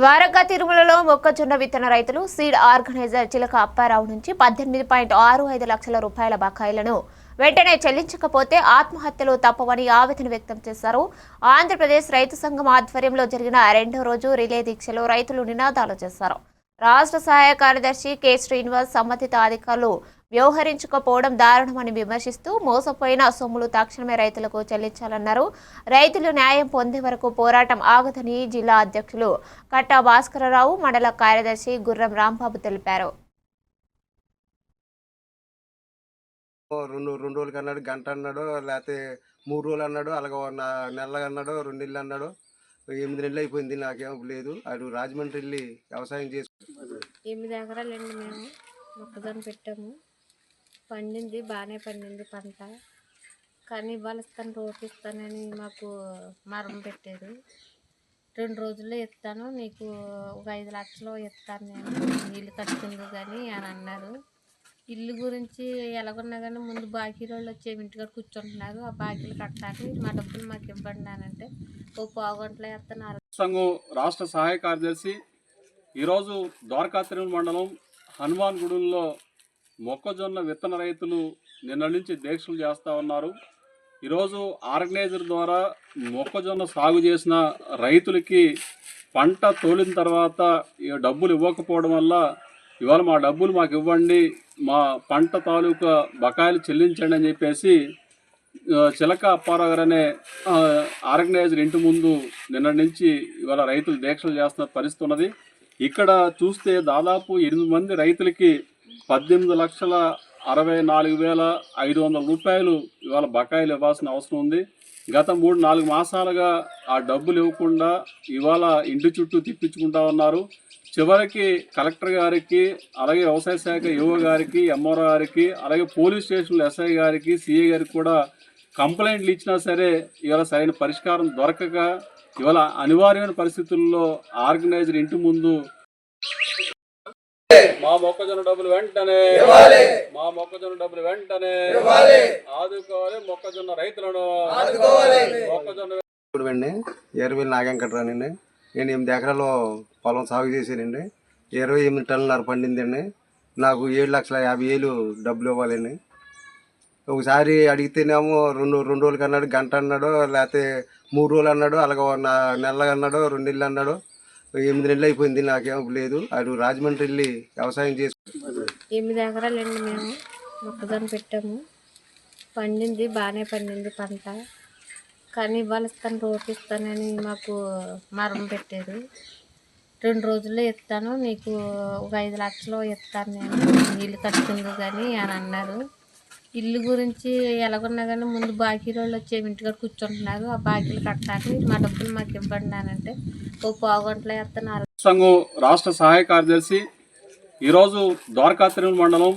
ద్వారకా తిరుమలలో మొక్కజొన్న విత్తన రైతులు సీడ్ ఆర్గనైజర్ చిలక అప్పారావు నుంచి పద్దెనిమిది పాయింట్ ఆరు ఐదు లక్షల రూపాయల బకాయిలను వెంటనే చెల్లించకపోతే ఆత్మహత్యలు తప్పవని ఆవేదన వ్యక్తం చేశారు. ఆంధ్రప్రదేశ్ రైతు సంఘం ఆధ్వర్యంలో జరిగిన రెండో రోజు రిలే దీక్షలో రైతులు నినాదాలు చేశారు. రాష్ట్ర సహాయ కార్యదర్శి కె. శ్రీనివాస్ సంబంధిత అధికారులు వ్యవహరించకపోవడం దారుణమని విమర్శిస్తూ మోసపోయిన సొమ్ములు తక్షణమే రైతులకు చెల్లించాలన్నారు. రైతులు న్యాయం పొందే వరకు పోరాటం ఆగదని జిల్లా అధ్యక్షులు కట్టా భాస్కరరావు మండల కార్యదర్శి గుర్రం రాంబాబు తెలిపారు. రెండు రెండు రోజులకి అన్నాడు గంట అన్నాడు లేకపోతే మూడు రోజులు అన్నాడు అలాగే ఓ నెల అన్నాడు రెండు నెలలు అన్నాడు ఎనిమిది నెలలు అయిపోయింది నాకేం లేదు. అటు రాజమండ్రి వెళ్ళి వ్యవసాయం చేసి ఎనిమిది ఎకరాలండి మేము. మొక్కజొన్న పెట్టాము. పండింది బాగానే పండింది పంట. కానీ ఇవాళ ఇస్తాను రోపు ఇస్తానని మాకు మరం పెట్టారు. రెండు రోజుల్లో ఇస్తాను నీకు ఒక ఐదు లక్షలు ఇస్తాను నేను. నీళ్ళు కట్టుకుందు కానీ అని అన్నారు. ఇల్లు గురించి ఎలాగున్నా కానీ ముందు బాకీ వాళ్ళు వచ్చి ఇంటికాడ కూర్చుంటున్నారు. ఆ బాకీలు కట్టాలి మా డబ్బులు మాకు ఇవ్వండి అని అంటే ఓ పావుగంటలో ఇస్తున్నారు సంఘం రాష్ట్ర సహాయ కార్యదర్శి ఈరోజు ద్వారకా తిరుమల మండలం హనుమాన్ గూడెంలో మొక్కజొన్న విత్తన రైతులు నిన్న నుంచి దీక్షలు చేస్తూ ఉన్నారు. ఈరోజు ఆర్గనైజర్ ద్వారా మొక్కజొన్న సాగు చేసిన రైతులకి పంట తోలిన తర్వాత ఈ డబ్బులు ఇవ్వకపోవడం వల్ల ఇవాళ మా డబ్బులు మాకు ఇవ్వండి మా పంట తాలూకా బకాయిలు చెల్లించండి అని చెప్పేసి చిలక అప్పారావు గారు అనే ఆర్గనైజర్ ఇంటి ముందు నిన్న నుంచి ఇవాళ రైతులు దీక్షలు చేస్తున్న పరిస్థితి ఉన్నది. ఇక్కడ చూస్తే దాదాపు ఎనిమిది మంది రైతులకి పద్దెనిమిది లక్షల అరవై నాలుగు వేల ఐదు వందల రూపాయలు ఇవాళ బకాయిలు ఇవ్వాల్సిన అవసరం ఉంది. గత మూడు నాలుగు మాసాలుగా ఆ డబ్బులు ఇవ్వకుండా ఇవాళ ఇంటి చుట్టూ తిప్పించుకుంటా ఉన్నారు. చివరికి కలెక్టర్ గారికి అలాగే వ్యవసాయ శాఖ యువ గారికి ఎంఆర్ఓ గారికి అలాగే పోలీస్ స్టేషన్లో ఎస్ఐ గారికి సిఐ గారికి కూడా కంప్లైంట్లు ఇచ్చినా సరే ఇవాళ సరైన పరిష్కారం దొరకక ఇవాళ అనివార్యమైన పరిస్థితుల్లో ఆర్గనైజర్ ఇంటి ముందు మా మొక్కజొన్న డబ్బులు వెంటనే మా మొక్కజొన్న డబ్బులు వెంటనే ఆదుకోవాలి మొక్కజొన్న రైతులను. మొక్కజొన్న ఇరవై నాగంకట్రానండి నేను ఎనిమిది ఎకరాలు పొలం సాగు చేశానండి. ఇరవై ఎనిమిది టన్నులన్నర పండిందండి. నాకు ఏడు లక్షల యాభై వేలు డబ్బులు ఇవ్వాలండి. ఒకసారి అడిగితేనేమో రెండు రెండు రోజులకి అన్నాడు గంట అన్నాడు లేకపోతే మూడు రోజులు అన్నాడు అలాగే నా- నెల అన్నాడు రెండు నెలలు అన్నాడు. ఎనిమిది నెలలు అయిపోయింది నాకేం లేదు. అటు రాజమండ్రి వెళ్ళి వ్యవసాయం చేసి ఎనిమిది ఎకరాలండి మేము. మొక్కజొన్న పెట్టాము. పండింది బాగానే పండింది పంట. కానీ ఇవాళ ఇస్తాను ఇస్తానని మాకు మరం పెట్టారు. రెండు రోజుల్లో ఇస్తాను నీకు ఒక ఐదు లక్షలు ఇస్తాను నేను. ఇల్లు కట్టుకుందు కానీ అని అన్నారు. ఇల్లు గురించి ఎలాగున్నా కానీ ముందు బాకీ వాళ్ళు వచ్చి ఇంటికాడ కూర్చుంటున్నారు. ఆ బాకీలు కట్టాలి మా డబ్బులు మాకు ఇవ్వండి అని అంటే ఓ పావుగంటలో ఇస్తున్నారు. సంఘం రాష్ట్ర సహాయ కార్యదర్శి ఈరోజు ద్వారకా తిరుమల మండలం